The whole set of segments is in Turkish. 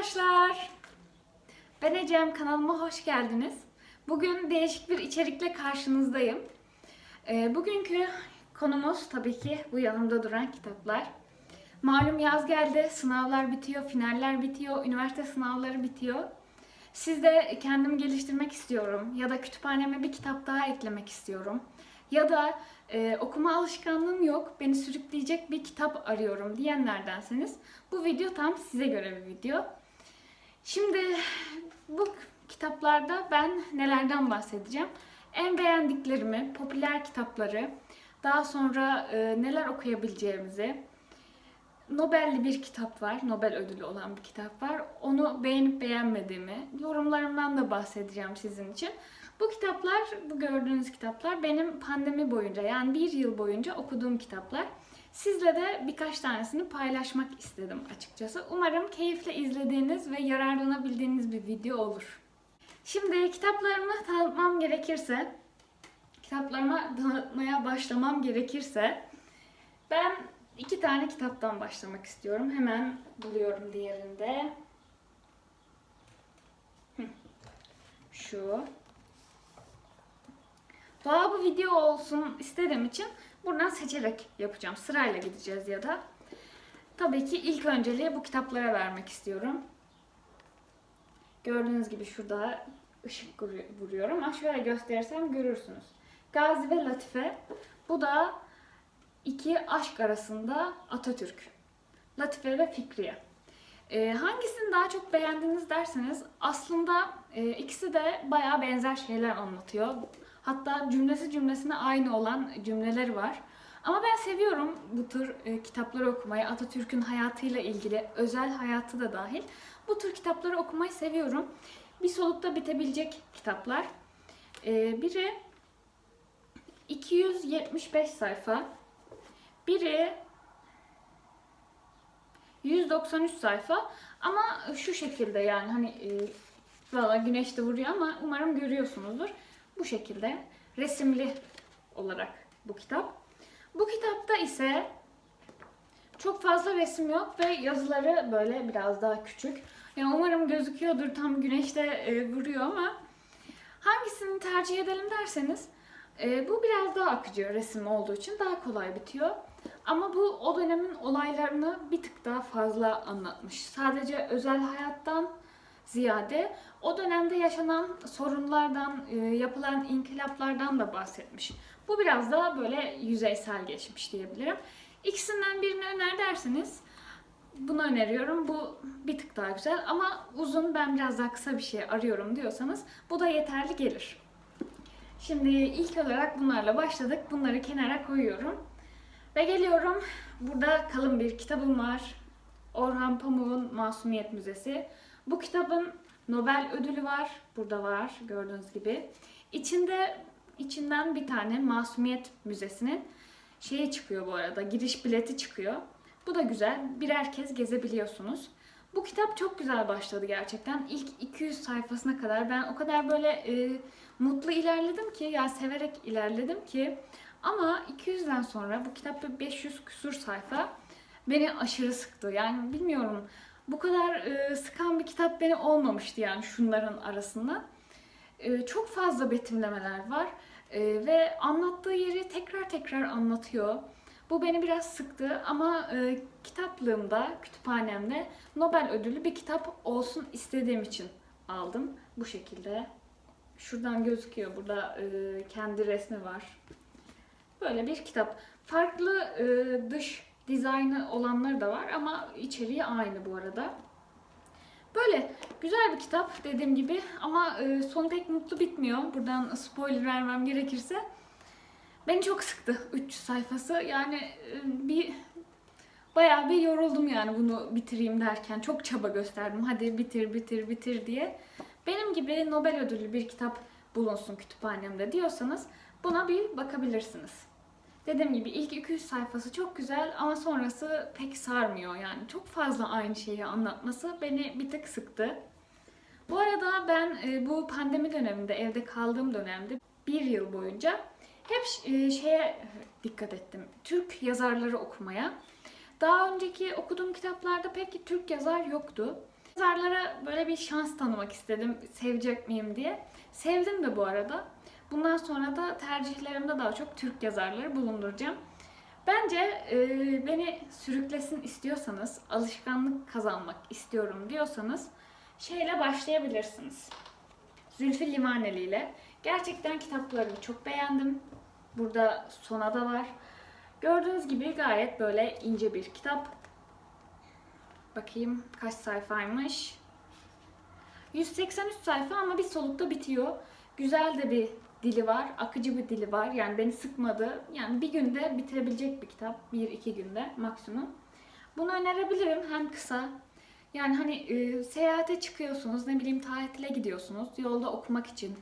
arkadaşlar. Ben Ecem, kanalıma hoş geldiniz. Bugün değişik bir içerikle karşınızdayım. Ee, bugünkü konumuz tabii ki bu yanımda duran kitaplar. Malum yaz geldi, sınavlar bitiyor, finaller bitiyor, üniversite sınavları bitiyor. Siz de kendimi geliştirmek istiyorum ya da kütüphaneme bir kitap daha eklemek istiyorum. Ya da e, okuma alışkanlığım yok, beni sürükleyecek bir kitap arıyorum diyenlerdenseniz bu video tam size göre bir video. Şimdi bu kitaplarda ben nelerden bahsedeceğim? En beğendiklerimi, popüler kitapları, daha sonra e, neler okuyabileceğimizi, Nobel'li bir kitap var, Nobel ödülü olan bir kitap var. Onu beğenip beğenmediğimi, yorumlarımdan da bahsedeceğim sizin için. Bu kitaplar, bu gördüğünüz kitaplar benim pandemi boyunca yani bir yıl boyunca okuduğum kitaplar. Sizle de birkaç tanesini paylaşmak istedim açıkçası. Umarım keyifle izlediğiniz ve yararlanabildiğiniz bir video olur. Şimdi kitaplarımı tanıtmam gerekirse, kitaplarıma tanıtmaya başlamam gerekirse ben iki tane kitaptan başlamak istiyorum. Hemen buluyorum diğerinde. Şu. Daha bu video olsun istediğim için buradan seçerek yapacağım. Sırayla gideceğiz ya da. Tabii ki ilk önceliği bu kitaplara vermek istiyorum. Gördüğünüz gibi şurada ışık vuruyor ama şöyle gösterirsem görürsünüz. Gazi ve Latife. Bu da iki aşk arasında Atatürk. Latife ve Fikriye. Ee, hangisini daha çok beğendiniz derseniz aslında e, ikisi de bayağı benzer şeyler anlatıyor. Hatta cümlesi cümlesine aynı olan cümleleri var. Ama ben seviyorum bu tür e, kitapları okumayı. Atatürk'ün hayatıyla ilgili, özel hayatı da dahil. Bu tür kitapları okumayı seviyorum. Bir solukta bitebilecek kitaplar. E, biri 275 sayfa. Biri 193 sayfa. Ama şu şekilde yani hani e, valla güneş de vuruyor ama umarım görüyorsunuzdur. Bu şekilde resimli olarak bu kitap. Bu kitapta ise çok fazla resim yok ve yazıları böyle biraz daha küçük. Yani umarım gözüküyordur tam güneşte e, vuruyor ama hangisini tercih edelim derseniz e, bu biraz daha akıcı resim olduğu için daha kolay bitiyor. Ama bu o dönemin olaylarını bir tık daha fazla anlatmış. Sadece özel hayattan ziyade o dönemde yaşanan sorunlardan, e, yapılan inkılaplardan da bahsetmiş. Bu biraz daha böyle yüzeysel geçmiş diyebilirim. İkisinden birini öner derseniz bunu öneriyorum. Bu bir tık daha güzel ama uzun ben biraz daha kısa bir şey arıyorum diyorsanız bu da yeterli gelir. Şimdi ilk olarak bunlarla başladık. Bunları kenara koyuyorum. Ve geliyorum. Burada kalın bir kitabım var. Orhan Pamuk'un Masumiyet Müzesi. Bu kitabın Nobel ödülü var. Burada var gördüğünüz gibi. İçinde içinden bir tane Masumiyet Müzesi'nin şeyi çıkıyor bu arada. Giriş bileti çıkıyor. Bu da güzel. Birer kez gezebiliyorsunuz. Bu kitap çok güzel başladı gerçekten. İlk 200 sayfasına kadar ben o kadar böyle e, mutlu ilerledim ki ya severek ilerledim ki ama 200'den sonra bu kitap 500 küsur sayfa beni aşırı sıktı. Yani bilmiyorum bu kadar e, sıkan bir kitap beni olmamıştı yani şunların arasında. E, çok fazla betimlemeler var e, ve anlattığı yeri tekrar tekrar anlatıyor. Bu beni biraz sıktı ama e, kitaplığımda, kütüphanemde Nobel ödülü bir kitap olsun istediğim için aldım. Bu şekilde. Şuradan gözüküyor. Burada e, kendi resmi var. Böyle bir kitap. Farklı e, dış dizaynı olanları da var ama içeriği aynı bu arada. Böyle güzel bir kitap dediğim gibi ama e, sonu pek mutlu bitmiyor. Buradan spoiler vermem gerekirse. Beni çok sıktı 300 sayfası. Yani e, bir bayağı bir yoruldum yani bunu bitireyim derken. Çok çaba gösterdim. Hadi bitir bitir bitir diye. Benim gibi Nobel ödüllü bir kitap bulunsun kütüphanemde diyorsanız buna bir bakabilirsiniz. Dediğim gibi ilk 200 sayfası çok güzel ama sonrası pek sarmıyor yani. Çok fazla aynı şeyi anlatması beni bir tık sıktı. Bu arada ben e, bu pandemi döneminde, evde kaldığım dönemde bir yıl boyunca hep e, şeye dikkat ettim. Türk yazarları okumaya. Daha önceki okuduğum kitaplarda pek Türk yazar yoktu. Yazarlara böyle bir şans tanımak istedim. Sevecek miyim diye. Sevdim de bu arada. Bundan sonra da tercihlerimde daha çok Türk yazarları bulunduracağım. Bence e, beni sürüklesin istiyorsanız, alışkanlık kazanmak istiyorum diyorsanız şeyle başlayabilirsiniz. Zülfü Livaneli ile. Gerçekten kitaplarını çok beğendim. Burada sona da var. Gördüğünüz gibi gayet böyle ince bir kitap. Bakayım kaç sayfaymış. 183 sayfa ama bir solukta bitiyor. Güzel de bir dili var, akıcı bir dili var. Yani beni sıkmadı. Yani bir günde bitirebilecek bir kitap. Bir iki günde maksimum. Bunu önerebilirim. Hem kısa. Yani hani e, seyahate çıkıyorsunuz, ne bileyim tatile gidiyorsunuz yolda okumak için.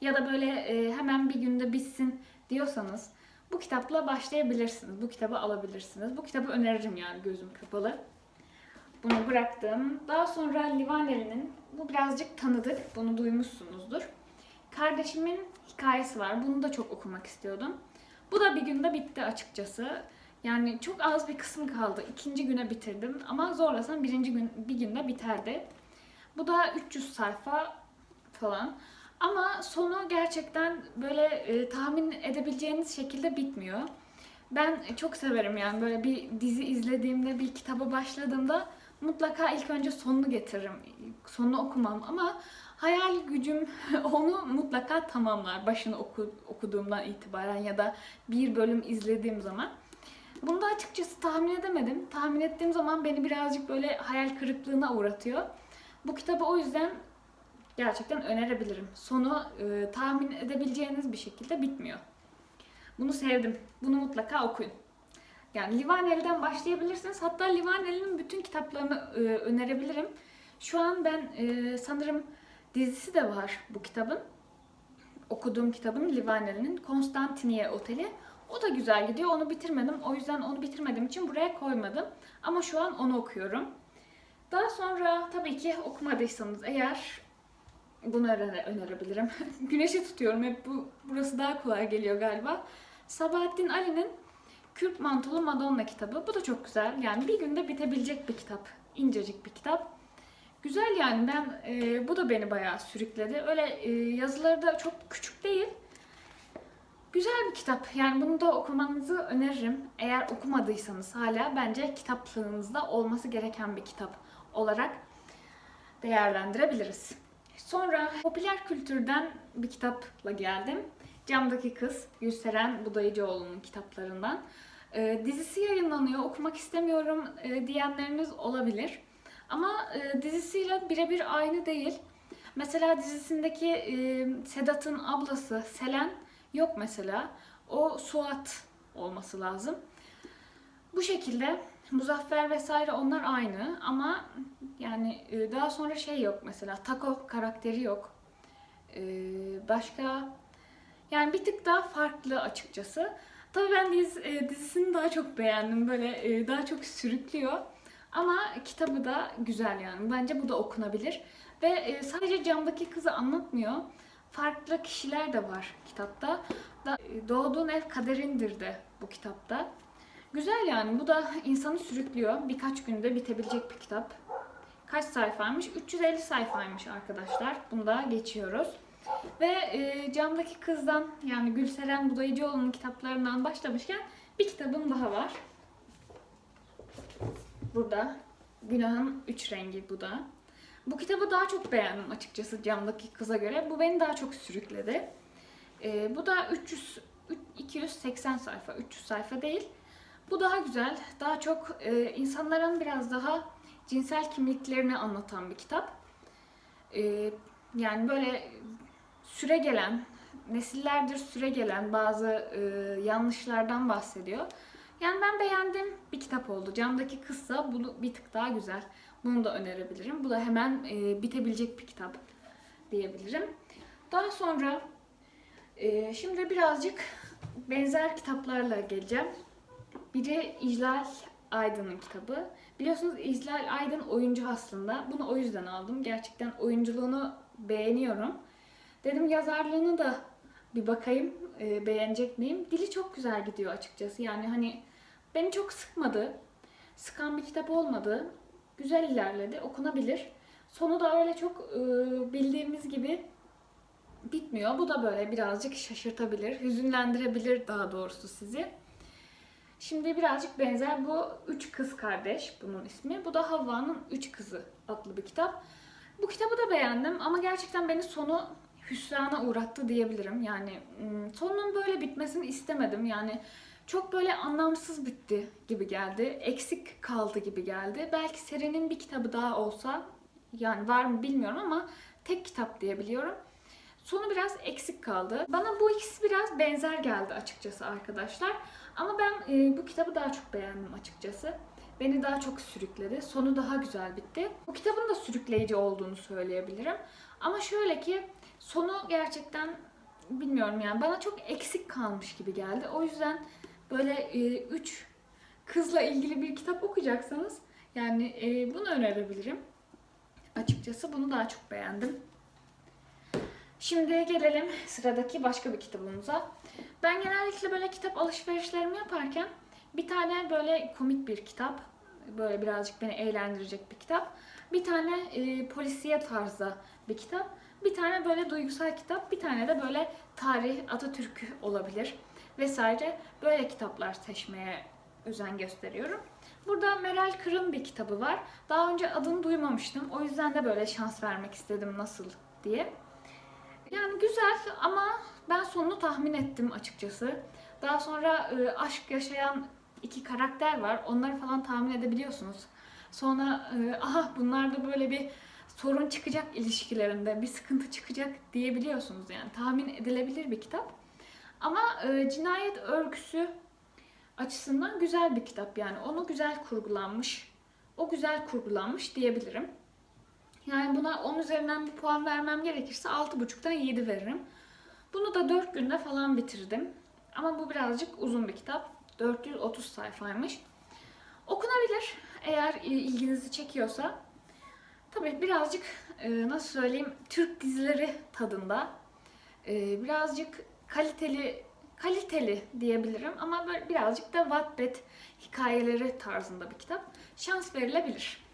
Ya da böyle e, hemen bir günde bitsin diyorsanız bu kitapla başlayabilirsiniz. Bu kitabı alabilirsiniz. Bu kitabı öneririm yani gözüm kapalı. Bunu bıraktım. Daha sonra Livaneli'nin, bu birazcık tanıdık, bunu duymuşsunuzdur. Kardeşimin hikayesi var. Bunu da çok okumak istiyordum. Bu da bir günde bitti açıkçası. Yani çok az bir kısmı kaldı. İkinci güne bitirdim ama zorlasam birinci gün bir günde biterdi. Bu da 300 sayfa falan. Ama sonu gerçekten böyle e, tahmin edebileceğiniz şekilde bitmiyor. Ben çok severim yani böyle bir dizi izlediğimde, bir kitaba başladığımda mutlaka ilk önce sonunu getiririm. Sonunu okumam ama hayal gücüm onu mutlaka tamamlar başını oku, okuduğumdan itibaren ya da bir bölüm izlediğim zaman. Bunu da açıkçası tahmin edemedim. Tahmin ettiğim zaman beni birazcık böyle hayal kırıklığına uğratıyor. Bu kitabı o yüzden gerçekten önerebilirim. Sonu e, tahmin edebileceğiniz bir şekilde bitmiyor. Bunu sevdim. Bunu mutlaka okuyun. Yani Livaneli'den başlayabilirsiniz. Hatta Livaneli'nin bütün kitaplarını e, önerebilirim. Şu an ben e, sanırım dizisi de var bu kitabın. Okuduğum kitabın Livaneli'nin Konstantiniye Oteli. O da güzel gidiyor. Onu bitirmedim. O yüzden onu bitirmediğim için buraya koymadım. Ama şu an onu okuyorum. Daha sonra tabii ki okumadıysanız eğer bunu öne- önerebilirim. Güneşi tutuyorum hep bu burası daha kolay geliyor galiba. Sabahattin Ali'nin Kürk Mantolu Madonna kitabı. Bu da çok güzel. Yani bir günde bitebilecek bir kitap. İncecik bir kitap. Güzel yani ben e, bu da beni bayağı sürükledi. Öyle e, yazıları da çok küçük değil. Güzel bir kitap. Yani bunu da okumanızı öneririm. Eğer okumadıysanız hala bence kitaplığınızda olması gereken bir kitap olarak değerlendirebiliriz. Sonra popüler kültürden bir kitapla geldim. Camdaki Kız, Gülseren Budayıcıoğlu'nun kitaplarından. Ee, dizisi yayınlanıyor, okumak istemiyorum e, diyenleriniz olabilir. Ama e, dizisiyle birebir aynı değil. Mesela dizisindeki e, Sedat'ın ablası Selen yok mesela. O Suat olması lazım. Bu şekilde Muzaffer vesaire onlar aynı ama yani e, daha sonra şey yok mesela Taco karakteri yok. E, başka yani bir tık daha farklı açıkçası. Tabii ben diz, e, dizisini daha çok beğendim. Böyle e, daha çok sürüklüyor. Ama kitabı da güzel yani. Bence bu da okunabilir. Ve e, sadece camdaki kızı anlatmıyor. Farklı kişiler de var kitapta. Da, e, doğduğun ev kaderindir de bu kitapta. Güzel yani. Bu da insanı sürüklüyor. Birkaç günde bitebilecek bir kitap. Kaç sayfaymış? 350 sayfaymış arkadaşlar. Bunu da geçiyoruz. Ve e, camdaki kızdan yani Gülseren Budayıcıoğlu'nun kitaplarından başlamışken bir kitabım daha var. Burada Günahın Üç Rengi bu da. Bu kitabı daha çok beğendim açıkçası camdaki kıza göre. Bu beni daha çok sürükledi. E, bu da 300 üç- 280 sayfa, 300 sayfa değil. Bu daha güzel. Daha çok e, insanların biraz daha cinsel kimliklerini anlatan bir kitap. E, yani böyle süre gelen, nesillerdir süre gelen bazı e, yanlışlardan bahsediyor. Yani ben beğendiğim bir kitap oldu. Camdaki kızsa bunu bir tık daha güzel. Bunu da önerebilirim. Bu da hemen e, bitebilecek bir kitap diyebilirim. Daha sonra e, şimdi birazcık benzer kitaplarla geleceğim. Biri İclal Aydın'ın kitabı. Biliyorsunuz İclal Aydın oyuncu aslında. Bunu o yüzden aldım. Gerçekten oyunculuğunu beğeniyorum. Dedim yazarlığını da bir bakayım e, beğenecek miyim. Dili çok güzel gidiyor açıkçası. Yani hani beni çok sıkmadı. Sıkan bir kitap olmadı. Güzel ilerledi. Okunabilir. Sonu da öyle çok e, bildiğimiz gibi bitmiyor. Bu da böyle birazcık şaşırtabilir, hüzünlendirebilir daha doğrusu sizi. Şimdi birazcık benzer bu Üç Kız Kardeş bunun ismi. Bu da Havva'nın Üç Kızı adlı bir kitap. Bu kitabı da beğendim ama gerçekten beni sonu hüsrana uğrattı diyebilirim. Yani sonunun böyle bitmesini istemedim. Yani çok böyle anlamsız bitti gibi geldi. Eksik kaldı gibi geldi. Belki serinin bir kitabı daha olsa yani var mı bilmiyorum ama tek kitap diyebiliyorum. Sonu biraz eksik kaldı. Bana bu ikisi biraz benzer geldi açıkçası arkadaşlar. Ama ben e, bu kitabı daha çok beğendim açıkçası. Beni daha çok sürükledi. Sonu daha güzel bitti. Bu kitabın da sürükleyici olduğunu söyleyebilirim. Ama şöyle ki sonu gerçekten bilmiyorum yani bana çok eksik kalmış gibi geldi. O yüzden böyle e, üç kızla ilgili bir kitap okuyacaksanız yani e, bunu önerebilirim. Açıkçası bunu daha çok beğendim. Şimdi gelelim sıradaki başka bir kitabımıza. Ben genellikle böyle kitap alışverişlerimi yaparken bir tane böyle komik bir kitap, böyle birazcık beni eğlendirecek bir kitap, bir tane e, polisiye tarzda bir kitap, bir tane böyle duygusal kitap, bir tane de böyle tarih, Atatürk olabilir vesaire böyle kitaplar seçmeye özen gösteriyorum. Burada Meral Kır'ın bir kitabı var. Daha önce adını duymamıştım. O yüzden de böyle şans vermek istedim nasıl diye. Yani güzel ama ben sonunu tahmin ettim açıkçası. Daha sonra e, aşk yaşayan iki karakter var. Onları falan tahmin edebiliyorsunuz. Sonra e, aha bunlarda böyle bir sorun çıkacak ilişkilerinde, bir sıkıntı çıkacak diyebiliyorsunuz yani. Tahmin edilebilir bir kitap. Ama e, cinayet örgüsü açısından güzel bir kitap yani. Onu güzel kurgulanmış. O güzel kurgulanmış diyebilirim. Yani buna 10 üzerinden bir puan vermem gerekirse 6.5'tan 7 veririm. Bunu da 4 günde falan bitirdim. Ama bu birazcık uzun bir kitap. 430 sayfaymış. Okunabilir eğer e, ilginizi çekiyorsa. Tabii birazcık e, nasıl söyleyeyim Türk dizileri tadında. E, birazcık kaliteli kaliteli diyebilirim ama böyle birazcık da Wattpad hikayeleri tarzında bir kitap. Şans verilebilir.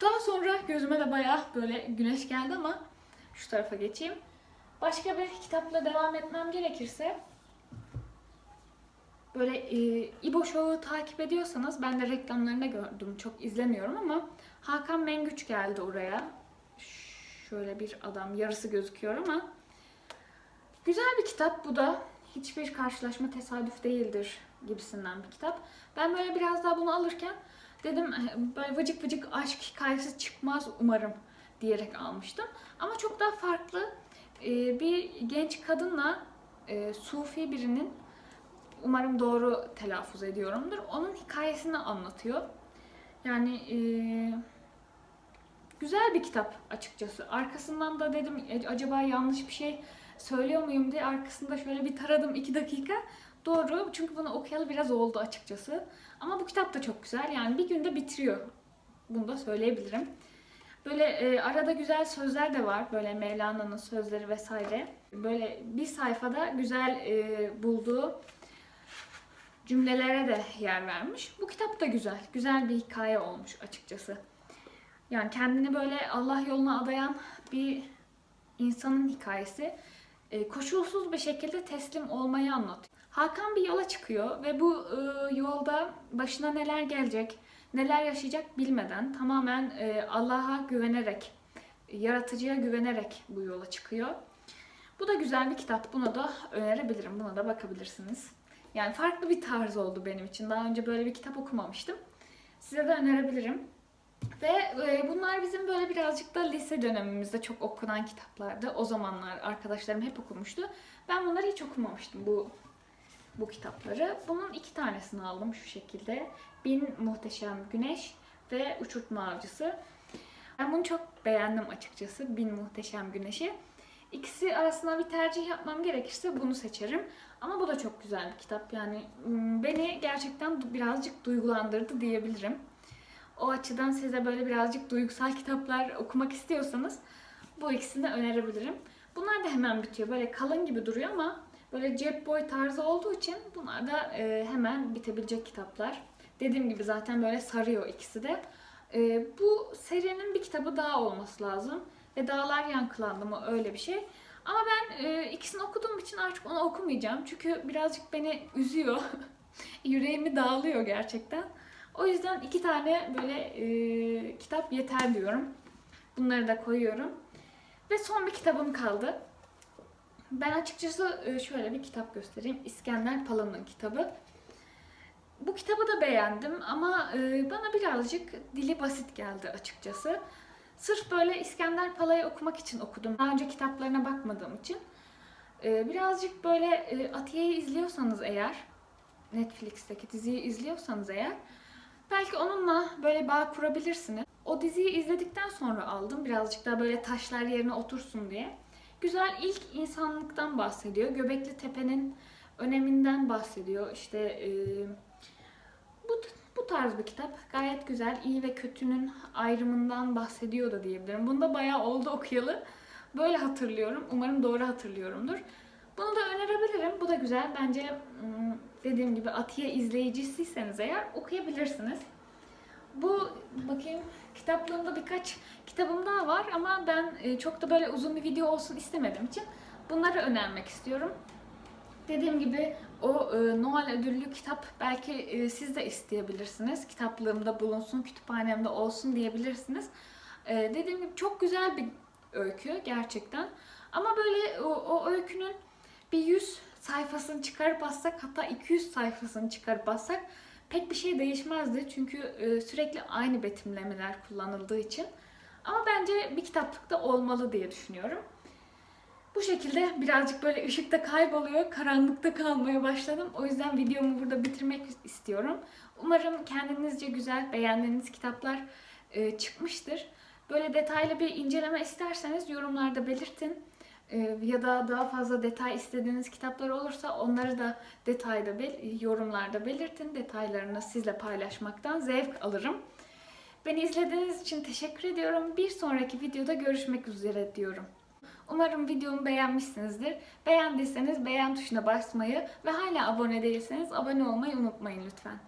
Daha sonra gözüme de bayağı böyle güneş geldi ama şu tarafa geçeyim. Başka bir kitapla devam etmem gerekirse böyle e, İbo Show'u takip ediyorsanız ben de reklamlarını gördüm. Çok izlemiyorum ama Hakan Mengüç geldi oraya. Şöyle bir adam yarısı gözüküyor ama güzel bir kitap bu da. Hiçbir karşılaşma tesadüf değildir gibisinden bir kitap. Ben böyle biraz daha bunu alırken dedim böyle vıcık vıcık aşk hikayesi çıkmaz umarım diyerek almıştım. Ama çok daha farklı e, bir genç kadınla e, sufi birinin umarım doğru telaffuz ediyorumdur. Onun hikayesini anlatıyor. Yani e, güzel bir kitap açıkçası. Arkasından da dedim "E, acaba yanlış bir şey söylüyor muyum diye arkasında şöyle bir taradım iki dakika. Doğru çünkü bunu okuyalı biraz oldu açıkçası. Ama bu kitap da çok güzel. Yani bir günde bitiriyor. Bunu da söyleyebilirim. Böyle e, arada güzel sözler de var. Böyle Mevlana'nın sözleri vesaire. Böyle bir sayfada güzel e, bulduğu cümlelere de yer vermiş. Bu kitap da güzel. Güzel bir hikaye olmuş açıkçası. Yani kendini böyle Allah yoluna adayan bir insanın hikayesi e, koşulsuz bir şekilde teslim olmayı anlatıyor. Hakan bir yola çıkıyor ve bu e, yolda başına neler gelecek, neler yaşayacak bilmeden tamamen e, Allah'a güvenerek, yaratıcıya güvenerek bu yola çıkıyor. Bu da güzel bir kitap. Buna da önerebilirim. Buna da bakabilirsiniz. Yani farklı bir tarz oldu benim için. Daha önce böyle bir kitap okumamıştım. Size de önerebilirim. Ve e, bunlar bizim böyle birazcık da lise dönemimizde çok okunan kitaplardı. O zamanlar arkadaşlarım hep okumuştu. Ben bunları hiç okumamıştım bu bu kitapları. Bunun iki tanesini aldım şu şekilde. Bin Muhteşem Güneş ve Uçurtma Avcısı. Ben bunu çok beğendim açıkçası. Bin Muhteşem Güneş'i. İkisi arasında bir tercih yapmam gerekirse bunu seçerim. Ama bu da çok güzel bir kitap. Yani beni gerçekten birazcık duygulandırdı diyebilirim. O açıdan size böyle birazcık duygusal kitaplar okumak istiyorsanız bu ikisini önerebilirim. Bunlar da hemen bitiyor. Böyle kalın gibi duruyor ama böyle cep boy tarzı olduğu için bunlar da hemen bitebilecek kitaplar. Dediğim gibi zaten böyle sarıyor ikisi de. Bu serinin bir kitabı daha olması lazım. Ve Dağlar Yankılandı mı öyle bir şey. Ama ben e, ikisini okuduğum için artık onu okumayacağım. Çünkü birazcık beni üzüyor. Yüreğimi dağılıyor gerçekten. O yüzden iki tane böyle e, kitap yeter diyorum. Bunları da koyuyorum. Ve son bir kitabım kaldı. Ben açıkçası e, şöyle bir kitap göstereyim. İskender Pala'nın kitabı. Bu kitabı da beğendim ama e, bana birazcık dili basit geldi açıkçası. Sırf böyle İskender Pala'yı okumak için okudum. Daha önce kitaplarına bakmadığım için. E, birazcık böyle e, Atiye'yi izliyorsanız eğer, Netflix'teki diziyi izliyorsanız eğer, belki onunla böyle bağ kurabilirsiniz. O diziyi izledikten sonra aldım. Birazcık daha böyle taşlar yerine otursun diye. Güzel ilk insanlıktan bahsediyor. Göbekli Tepe'nin öneminden bahsediyor. İşte e, bu, bu tarz bir kitap. Gayet güzel. İyi ve kötünün ayrımından bahsediyor da diyebilirim. Bunu da bayağı oldu okuyalı. Böyle hatırlıyorum. Umarım doğru hatırlıyorumdur. Bunu da önerebilirim. Bu da güzel. Bence hmm, dediğim gibi Atiye izleyicisiyseniz eğer okuyabilirsiniz. Bu bakayım kitaplığımda birkaç kitabım daha var ama ben e, çok da böyle uzun bir video olsun istemediğim için bunları önermek istiyorum. Dediğim gibi o e, Noel ödüllü kitap belki e, siz de isteyebilirsiniz. Kitaplığımda bulunsun, kütüphanemde olsun diyebilirsiniz. E, dediğim gibi çok güzel bir öykü gerçekten. Ama böyle o, o öykünün bir 100 sayfasını çıkarıp bassak hatta 200 sayfasını çıkarıp bassak pek bir şey değişmezdi. Çünkü e, sürekli aynı betimlemeler kullanıldığı için. Ama bence bir kitaplıkta olmalı diye düşünüyorum. Bu şekilde birazcık böyle ışıkta kayboluyor, karanlıkta kalmaya başladım. O yüzden videomu burada bitirmek istiyorum. Umarım kendinizce güzel, beğendiğiniz kitaplar e, çıkmıştır. Böyle detaylı bir inceleme isterseniz yorumlarda belirtin. E, ya da daha fazla detay istediğiniz kitaplar olursa onları da detayda yorumlarda belirtin. Detaylarını sizle paylaşmaktan zevk alırım. Beni izlediğiniz için teşekkür ediyorum. Bir sonraki videoda görüşmek üzere diyorum. Umarım videomu beğenmişsinizdir. Beğendiyseniz beğen tuşuna basmayı ve hala abone değilseniz abone olmayı unutmayın lütfen.